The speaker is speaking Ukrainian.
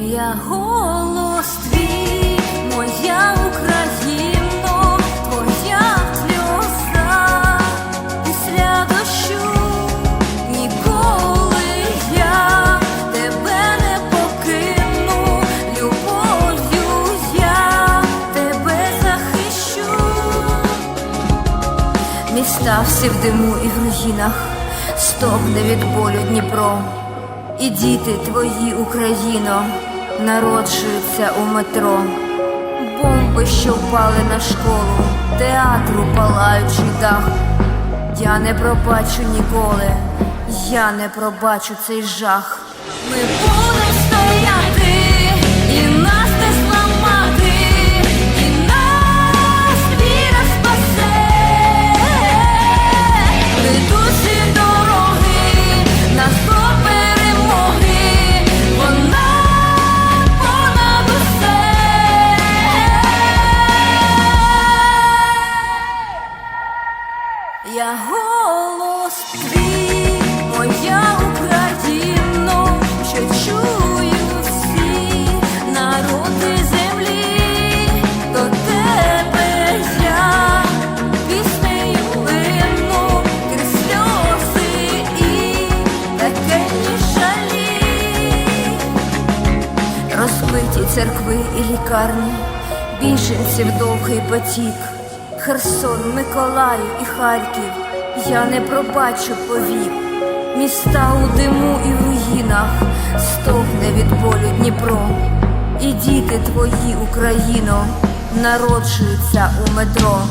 Я голос твій, моя Україно, твоя сльоза після дощу. Ніколи я тебе не покину, любов'ю я тебе захищу. Міста всі в диму і в руїнах, стогне від болю Дніпро. І діти твої, Україно, народжуються у метро. Бомби, що впали на школу, театру палаючий дах. Я не пробачу ніколи, я не пробачу цей жах. Ми Я голос твій, моя Україно, що чую всі народи землі, до тебе я піснею лину, крізь і пекельні жалі. Розбиті церкви і лікарні, біженців довгий потік, Херсон, Миколаїв і Харків, я не пробачу повік. Міста у диму і в руїнах, стогне від болю Дніпро. І діти твої, Україно, народжуються у метро.